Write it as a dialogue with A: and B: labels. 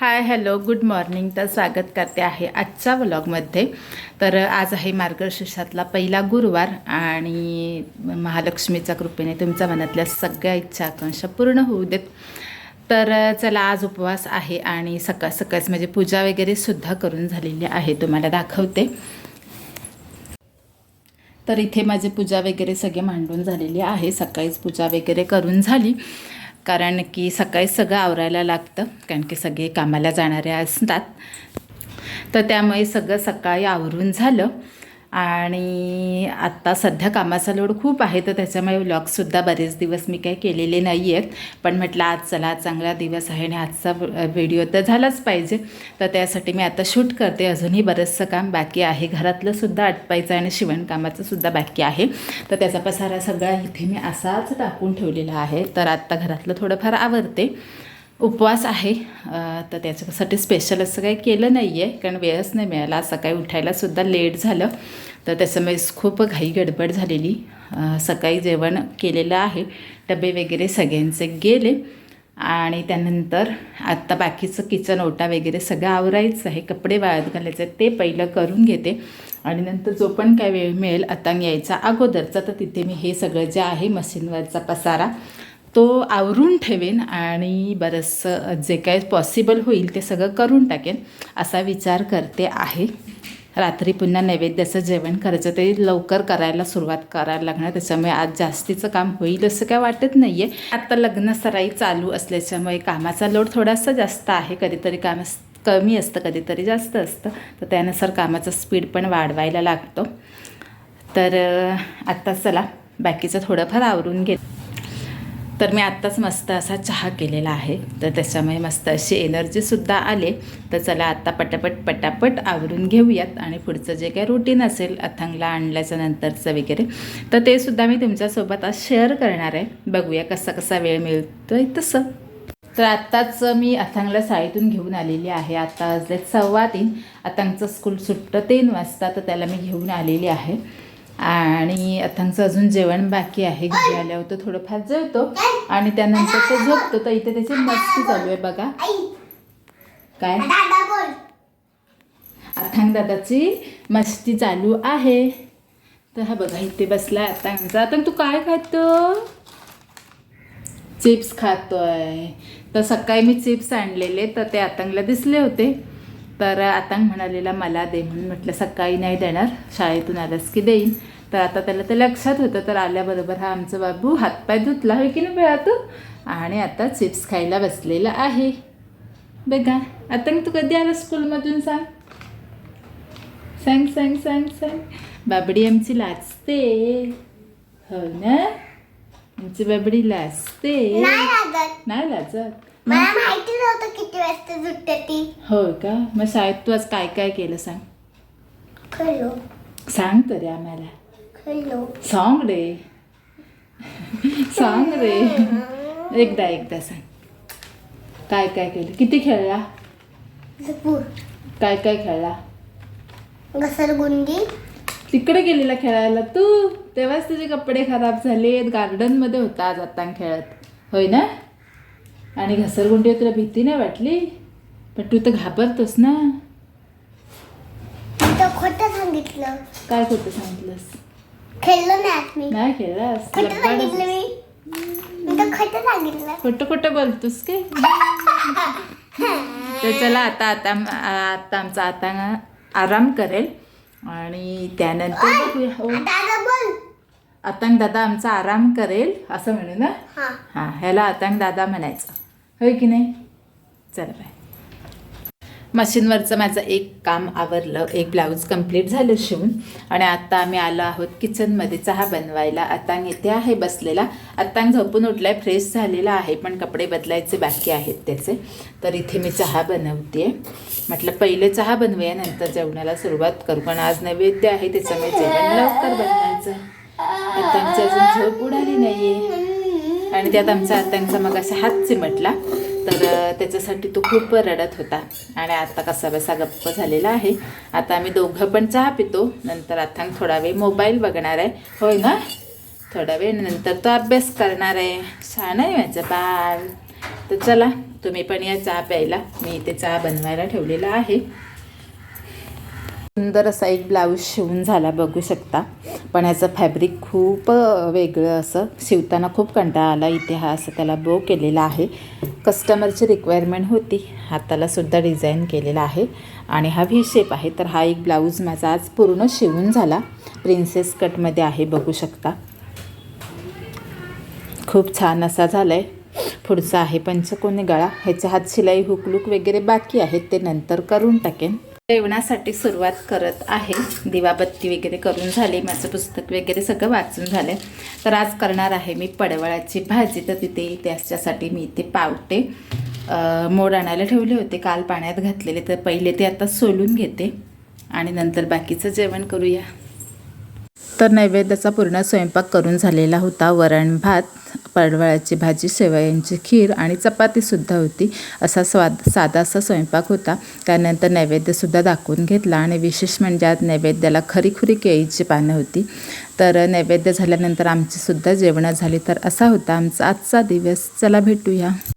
A: Hi hello good morning. तर स्वागत करते आहे आजच्या व्लॉगमध्ये. तर आज आहे मार्गशीर्षातला पहिला गुरुवार आणि महालक्ष्मीच्या कृपेने तुमच्या मनातल्या सगळ्या इच्छा आकांक्षा पूर्ण होऊ देत. तर चला आज उपवास आहे आणि सकाळ सकाळच म्हणजे पूजा वगैरे सुद्धा करून झालेली आहे. तुम्हाला दाखवते. तर इथे माझी पूजा वगैरे सगळे मांडून झालेली आहे. सकाळीच पूजा वगैरे करून झाली. कारण की सकाळी सगळं आवरायला लागतं कारण की सगळे कामाला जाणारे असतात. तर त्यामुळे सगळं सकाळी आवरून झालं. आणि आत्ता सध्या कामाचा लोड खूप आहे तर त्याच्यामुळे व्लॉगसुद्धा बरेच दिवस मी काही केलेले नाही आहेत पण म्हटलं आज चला चांगला दिवस आहे आणि आजचा व्हिडिओ तर झालाच पाहिजे. तर त्यासाठी मी आता शूट करते. अजूनही बरंचसं काम बाकी आहे. घरातलंसुद्धा आटपायचं आणि शिवणकामाचंसुद्धा बाकी आहे. तर त्याचा पसारा सगळा इथे मी असाच टाकून ठेवलेला आहे. तर आत्ता घरातलं थोडंफार आवडते उपवास आहे. तर त्याच्यासाठी स्पेशल असं काही केलं नाही आहे कारण वेळच नाही मिळाला. सकाळी उठायलासुद्धा लेट झालं. तर त्याच्यामुळे खूप घाई गडबड झालेली. सकाळी जेवण केलेलं आहे. डबे वगैरे सगळ्यांचे गेले. आणि त्यानंतर आत्ता बाकीचं किचन ओटा वगैरे सगळं आवरायचं आहे. कपडे वाळत घालायचे ते पहिलं करून घेते. आणि नंतर जो पण काय वेळ मिळेल आता यायचा अगोदरचा तर तिथे मी हे सगळं जे आहे मशीनवरचा पसारा तो आवरून ठेवेन आणि बरंचसं जे काय पॉसिबल होईल ते सगळं करून टाकेन असा विचार करते आहे. रात्री पुन्हा नैवेद्याचं जेवण करायचं ते लवकर करायला सुरुवात करायला लागणार त्याच्यामुळे आज जास्तीचं काम होईल असं काय वाटत नाही आहे आत्ता लग्न सराई चालू असल्याच्यामुळे कामाचा लोड थोडासा जास्त आहे कधीतरी काम कमी असतं कधीतरी जास्त असतं तर त्यानुसार कामाचा स्पीड पण वाढवायला लागतो. तर आत्ता चला बाकीचं थोडंफार आवरून घे तर मी आत्ताच मस्त असा चहा केलेला आहे. तर त्याच्यामुळे मस्त अशी एनर्जीसुद्धा आले. तर चला आत्ता पटापट पटापट आवरून घेऊयात. आणि पुढचं जे काही रुटीन असेल अथंगला आणल्याच्या नंतरचं वगैरे तर ते सुद्धा मी तुमच्यासोबत आज शेअर करणार आहे. बघूया कसा कसा वेळ मिळतो आहे तसं. तर आत्ताच मी अथांगला शाळेतून घेऊन आलेली आहे. आत्ता वाजलेत सव्वा तीन. अथांगचं स्कूल सुटतं तीन वाजता तर त्याला मी घेऊन आलेली आहे. आणि अथांगचं अजून जेवण बाकी आहे. घरी आल्यावर तो थोडंफार जेवतो आणि त्यानंतर तो झोपतो. तर इथे त्याची मस्ती चालू आहे बघा. काय? अथांग दादाची मस्ती चालू आहे. तर हा बघा इथे बसला अथांगचा आता तू काय खातो? चिप्स खातोय. तर सकाळी मी चिप्स आणलेले तर ते आतंगला दिसले होते. तर आतंग म्हणालेला मला दे म्हणून म्हटलं सकाळी नाही देणार. शाळेतून आलास की देईन. तर आता त्याला ते लक्षात होतं तर आल्याबरोबर हा आमचा बाबू हातपाय धुतला होय की नाही बेळा तू आणि आता चिप्स खायला बसलेला आहे. बघा आतंग तू कधी आला स्कूलमधून सांग? सांग सांग सांग सांग. बाबडी आमची लाजते. हो ना? आमची बाबडी लाजते.
B: नाही
A: लाजत.
B: मला माहिती नव्हतं किती वाजता सुटते ती.
A: हो का? मग शाळेत तू आज काय काय केलं सांग? सांग तरी आम्हाला. सांग रे सांग रे एकदा एकदा सांग. काय काय केलं? किती खेळला? काय काय खेळला?
B: घसरगुंडी
A: तिकडे गेलेला खेळायला तू? तेव्हाच तुझे कपडे खराब झाले गार्डनमध्ये होता आज आता खेळत. होय ना? आणि घसरगुंडी तुला भीती नाही वाटली? पण तू तर घाबरतोस ना?
B: खोटं सांगितलं.
A: काय खोटं सांगितलंस?
B: खेळलो नाही आज मी.
A: नाही खेळलास?
B: खोटं सांगितलं
A: लबाडच
B: मी. मी तर खोटं सांगितलं.
A: खोटं खोटं बोलतोस काय तर चला आता आता आता आमचा आता आराम करेल. आणि त्यानंतर बघूया. हो.
B: दादा बोल.
A: आतांग दादा आमचा आराम करेल असं म्हणू ना?
B: हा.
A: हां ह्याला आतांग दादा म्हणायचं. होय की नाही? चला बाय. मशीनवरचं माझं एक काम आवरलं. एक ब्लाऊज कंप्लीट झालं शिवून. आणि आत्ता आम्ही आलो आहोत किचनमध्ये चहा बनवायला. आतांग इथे आहे बसलेला. आत्तांग झोपून उठलाय फ्रेश झालेला आहे पण कपडे बदलायचे बाकी आहेत त्याचे. तर इथे मी चहा बनवते म्हटलं पहिले चहा बनवूया नंतर जेवणाला सुरुवात करू. पण आज नैवेद्य आहे त्याच्यामुळे जेवण लवकर बनवायचं. आतांची अजून झोप उडाली आहे आणि त्यात आमचा आत्तांगचा मग असा हात चिमटला. तर त्याच्यासाठी तो खूप रडत होता. आणि आता कसा बसा गप्प झालेला आहे. आता आम्ही दोघं पण चहा पितो. नंतर आता थोडा वेळ मोबाईल बघणार आहे. होय ना? थोडा वेळ नंतर तो अभ्यास करणार आहे. छान आहे माझं बाळ. तर चला तुम्ही पण या चहा प्यायला. मी इथे चहा बनवायला ठेवलेला आहे. सुंदर असा एक ब्लाऊज शिवून झाला बघू शकता. पण याचं फॅब्रिक खूप वेगळं असं. शिवताना खूप कंटाळा आला इथे हा असं त्याला बो केलेला आहे. कस्टमरची रिक्वायरमेंट होती. हाताला सुद्धा डिझाईन केलेला आहे. आणि हा व्ही शेप आहे. तर हा एक ब्लाऊज माझा आज पूर्ण शिवून झाला. प्रिन्सेस कटमध्ये आहे बघू शकता. खूप छान असा झाला आहे पुढचा आहे पंचकोनी गळा. ह्याच्या हात शिलाई हुकलूक वगैरे बाकी आहेत. ते नंतर करून टाकेन. जेवणासाठी सुरुवात करत आहे. दिवाबत्ती वगैरे करून झाली माझं पुस्तक वगैरे सगळं वाचून झालं तर आज करणार आहे मी पडवळाची भाजी. तर तिथे त्याच्यासाठी मी इथे पावटे मोड आणायला ठेवले होते. काल पाण्यात घातलेले. तर पहिले ते आता सोलून घेते. आणि नंतर बाकीचं जेवण करूया. तर नैवेद्याचा पूर्ण स्वयंपाक करून झालेला होता. वरण भात पडवळाची भाजी शेवयांची खीर आणि चपातीसुद्धा होती. असा स्वाद साधा असा स्वयंपाक होता. त्यानंतर नैवेद्यसुद्धा दाखवून घेतला आणि विशेष म्हणजे आज नैवेद्याला खरीखुरी केळीची पानं होती. तर नैवेद्य झाल्यानंतर आमचीसुद्धा जेवणं झाली. तर असा होता आमचा आजचा दिवस. चला भेटूया.